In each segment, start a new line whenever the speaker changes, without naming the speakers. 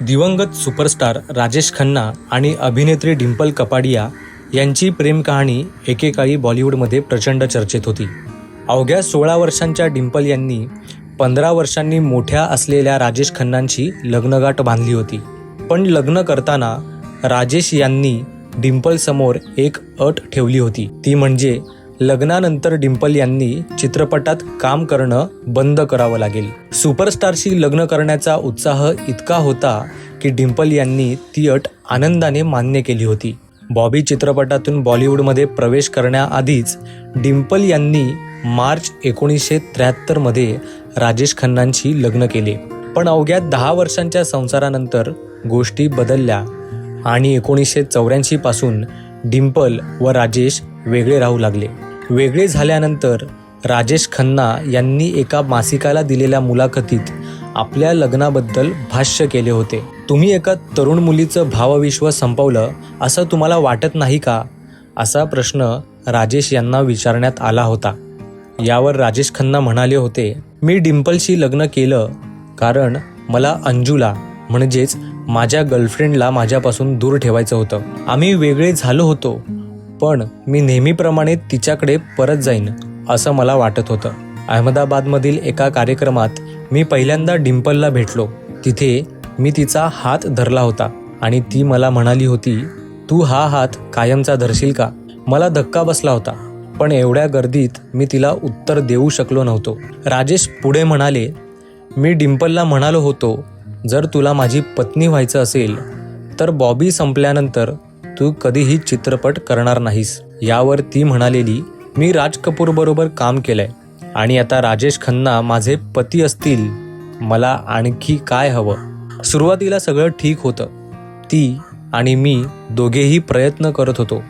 दिवंगत सुपरस्टार राजेश खन्ना आणि अभिनेत्री डिंपल कपाडिया यांची प्रेमकहाणी एकेकाळी बॉलिवूडमध्ये प्रचंड चर्चेत होती. अवघ्या सोळा वर्षांच्या डिंपल यांनी पंधरा वर्षांनी मोठ्या असलेल्या राजेश खन्नांची लग्नगाठ बांधली होती. पण लग्न करताना राजेश यांनी डिंपलसमोर एक अट ठेवली होती. ती म्हणजे लग्नानंतर डिंपल यांनी चित्रपटात काम करणं बंद करावं लागेल. सुपरस्टारशी लग्न करण्याचा उत्साह इतका होता की डिंपल यांनी ती अट आनंदाने मान्य केली होती. बॉबी चित्रपटातून बॉलिवूडमध्ये प्रवेश करण्याआधीच डिंपल यांनी मार्च एकोणीसशे त्र्याहत्तरमध्ये राजेश खन्नांशी लग्न केले. पण अवघ्या दहा वर्षांच्या संसारानंतर गोष्टी बदलल्या आणि एकोणीसशे चौऱ्याऐंशीपासून डिंपल व राजेश वेगळे राहू लागले. वेगळे झाल्यानंतर राजेश खन्ना यांनी एका मासिकाला दिलेल्या मुलाखतीत आपल्या लग्नाबद्दल भाष्य केले होते. तुम्ही एका तरुण मुलीचं भावविश्व संपवलं असं तुम्हाला वाटत नाही का? असा प्रश्न राजेश यांना विचारण्यात आला होता. यावर राजेश खन्ना म्हणाले होते मी डिंपलशी लग्न केलं कारण मला अंजूला म्हणजेच माझ्या गर्लफ्रेंडला माझ्यापासून दूर ठेवायचं होतं. आम्ही वेगळे झालो होतो. पण मी नेहमीप्रमाणे तिच्याकडे परत जाईन असं मला वाटत होतं. अहमदाबादमधील एका कार्यक्रमात मी पहिल्यांदा डिंपलला भेटलो. तिथे मी तिचा हात धरला होता आणि ती मला म्हणाली होती तू हा हात कायमचा धरशील का? मला धक्का बसला होता पण एवढ्या गर्दीत मी तिला उत्तर देऊ शकलो नव्हतो. राजेश पुढे म्हणाले मी डिंपलला म्हणालो होतो जर तुला माझी पत्नी व्हायचं असेल तर बॉबी संपल्यानंतर तू कधीही चित्रपट करणार नाहीस. यावर ती म्हणालेली मी राज कपूर बरोबर काम केलंय. आणि आता राजेश खन्ना माझे पती असतील मला आणखी काय हवं? सुरुवातीला सगळं ठीक होतं. ती आणि मी दोघेही प्रयत्न करत होतो.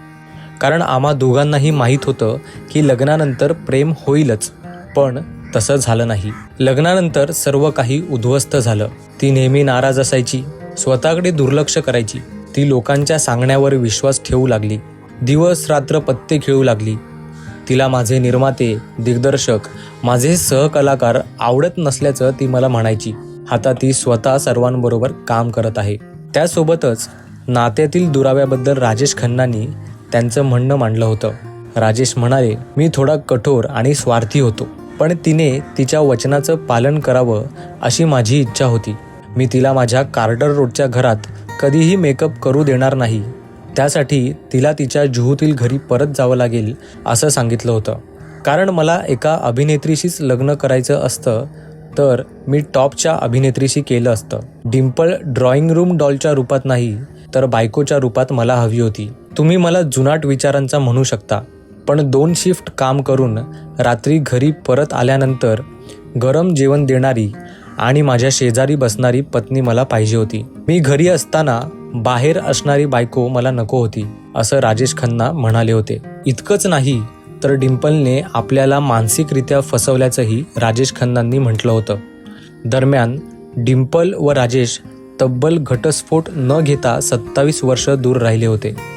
कारण आम्हा दोघांनाही माहीत होतं की लग्नानंतर प्रेम होईलच. पण तसं झालं नाही. लग्नानंतर सर्व काही उद्ध्वस्त झालं. ती नेहमी नाराज असायची. स्वतःकडे दुर्लक्ष करायची. ती लोकांच्या सांगण्यावर विश्वास ठेवू लागली. दिवस रात्र पत्ते खेळू लागली. तिला माझे निर्माते दिग्दर्शक माझे सहकलाकार आवडत नसल्याचं ती मला म्हणायची. आता ती स्वतः सर्वांबरोबर काम करत आहे. त्यासोबतच नात्यातील दुराव्याबद्दल राजेश खन्नांनी त्यांचं म्हणणं मांडलं होतं. राजेश म्हणाले मी थोडा कठोर आणि स्वार्थी होतो पण तिने तिच्या वचनाचं पालन करावं अशी माझी इच्छा होती. मी तिला माझ्या कार्टर रोडच्या घरात कधीही मेकअप करू देणार नाही. त्यासाठी तिला तिच्या जुहूतील घरी परत जावं लागेल असं सांगितलं होतं. कारण मला एका अभिनेत्रीशीच लग्न करायचं असतं तर मी टॉपच्या अभिनेत्रीशी केलं असतं. डिम्पल ड्रॉइंग रूम डॉलच्या रूपात नाही तर बायकोच्या रूपात मला हवी होती. तुम्ही मला जुनाट विचारांचा म्हणू शकता पण दोन शिफ्ट काम करून रात्री घरी परत आल्यानंतर गरम जेवण देणारी आणि माझ्या शेजारी बसणारी पत्नी मला पाहिजे होती. मी घरी असताना बाहेर असणारी बायको मला नको होती असं राजेश खन्ना म्हणाले होते. इतकंच नाही तर डिंपलने आपल्याला मानसिकरित्या फसवल्याचंही राजेश खन्नांनी म्हटलं होतं. दरम्यान डिंपल व राजेश तब्बल घटस्फोट न घेता सत्तावीस वर्ष दूर राहिले होते.